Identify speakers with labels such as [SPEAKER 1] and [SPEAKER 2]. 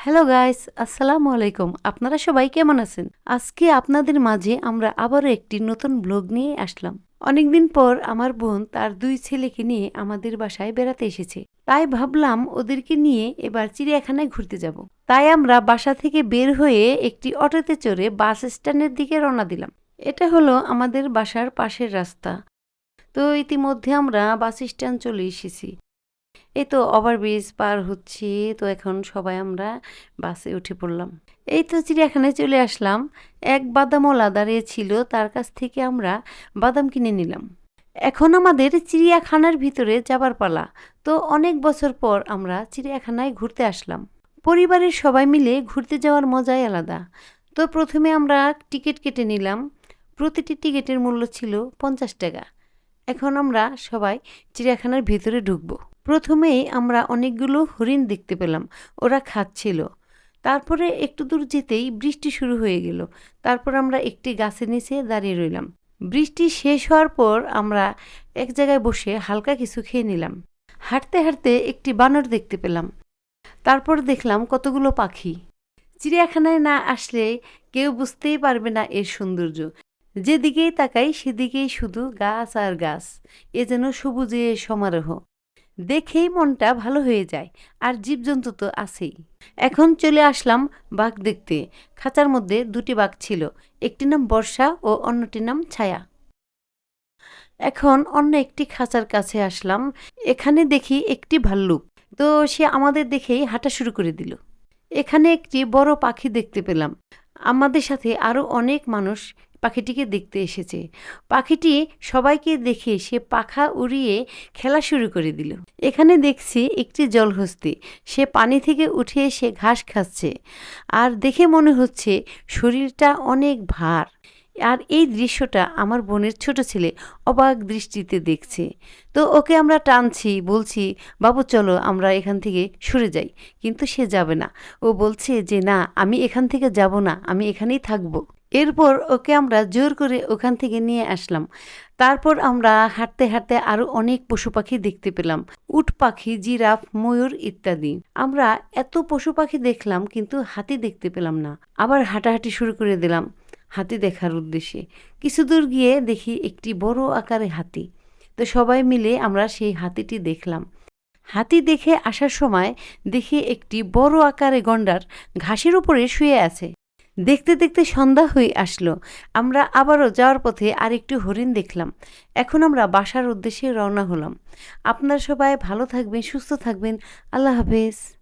[SPEAKER 1] Hello guys আসসালামু আলাইকুম আপনারা সবাই কেমন আছেন আজকে আপনাদের মাঝে আমরা আবারও একটি নতুন ব্লগ নিয়ে আসলাম অনেকদিন পর আমার বোন তার দুই ছেলেকে নিয়ে আমাদের বাসায় বেড়াতে এসেছে। তাই ভাবলাম ওদেরকে নিয়ে এবার চিড়িয়াখানায় ঘুরতে যাব। তাই আমরা বাসা থেকে বের হয়ে একটি অটোতে চড়ে বাস স্ট্যান্ডের দিকে রওনা দিলাম। এটা হলো আমাদের বাসার পাশের রাস্তা। তো ইতিমধ্যে আমরা বাস স্ট্যান্ড চলে এসেছি। এই তো ওভারব্রিজ পার হচ্ছি, তো এখন সবাই আমরা বাসে উঠে পড়লাম। এই তো চিড়িয়াখানায় চলে আসলাম। এক বাদামওয়ালা দাঁড়িয়ে ছিল তার কাছ থেকে আমরা বাদাম কিনে নিলাম। এখন আমাদের চিড়িয়াখানার ভিতরে যাবার পালা। তো অনেক বছর পর আমরা চিড়িয়াখানায় ঘুরতে আসলাম। পরিবারের সবাই মিলে ঘুরতে যাওয়ার মজাই আলাদা। তো প্রথমে আমরা টিকিট কেটে নিলাম। প্রতিটি টিকিটের মূল্য ছিল পঞ্চাশ টাকা। এখন আমরা সবাই চিড়িয়াখানার ভিতরে ঢুকবো। প্রথমেই আমরা অনেকগুলো হরিণ দেখতে পেলাম, ওরা খাচ্ছিল। তারপরে একটু দূর যেতেই বৃষ্টি শুরু হয়ে গেল। তারপর আমরা একটি গাছের নিচে দাঁড়িয়ে রইলাম। বৃষ্টি শেষ হওয়ার পর আমরা এক জায়গায় বসে হালকা কিছু খেয়ে নিলাম। হাঁটতে হাঁটতে একটি বানর দেখতে পেলাম। তারপর দেখলাম কতগুলো পাখি। চিড়িয়াখানায় না আসলে কেউ বুঝতেই পারবে না এর সৌন্দর্য। যেদিকেই তাকাই সেদিকেই শুধু গাছ আর গাছ। এ যেন সবুজে সমারোহ। দেখেই মনটা ভালো হয়ে যায়, আর জীবজন্তু তো আছেই। এখন চলে আসলাম বাঘ দেখতে। খাঁচার মধ্যে দুটি বাঘ ছিল, একটি নাম বর্ষা ও অন্যটির নাম ছায়া। এখন অন্য একটি খাঁচার কাছে আসলাম, এখানে দেখি একটি ভাল্লুক। তো সে আমাদের দেখেই হাঁটা শুরু করে দিল। এখানে একটি বড় পাখি দেখতে পেলাম। আমাদের সাথে আরও অনেক মানুষ পাখিটিকে দেখতে এসেছে। পাখিটি সবাইকে দেখে সে পাখা উড়িয়ে খেলা শুরু করে দিল। এখানে দেখছি একটি জলহস্তি। সে পানি থেকে উঠে সে ঘাস খাচ্ছে। আর দেখে মনে হচ্ছে শরীরটা অনেক ভার। আর এই দৃশ্যটা আমার বোনের ছোট ছেলে অবাক দৃষ্টিতে দেখছে। তো ওকে আমরা টানছি, বলছি, বাবু, চলো আমরা এখান থেকে সরে যাই। কিন্তু সে যাবে না। ও বলছে যে, না, আমি এখান থেকে যাব না, আমি এখানেই থাকব। এরপর ওকে আমরা জোর করে ওখান থেকে নিয়ে আসলাম। তারপর আমরা হাঁটতে হাঁটতে আরও অনেক পশু পাখি দেখতে পেলাম। উট পাখি, জিরাফ, ময়ূর ইত্যাদি। আমরা এত পশু পাখি দেখলাম কিন্তু হাতি দেখতে পেলাম না। আবার হাঁটাহাঁটি শুরু করে দিলাম। হাতি দেখার উদ্দেশ্যে। কিছু দূর গিয়ে দেখি একটি বড় আকারে হাতি। তো সবাই মিলে আমরা সেই হাতিটি দেখলাম। হাতি দেখে আসার সময় দেখি একটি বড় আকারে গন্ডার ঘাসের উপরে শুয়ে আছে। দেখতে দেখতে সন্ধ্যা হয়ে আসলো। আমরা আবারও যাওয়ার পথে আরেকটু হরিণ দেখলাম। এখন আমরা বাসার উদ্দেশ্যে রওনা হলাম। আপনারা সবাই ভালো থাকবেন, সুস্থ থাকবেন। আল্লাহ হাফেজ।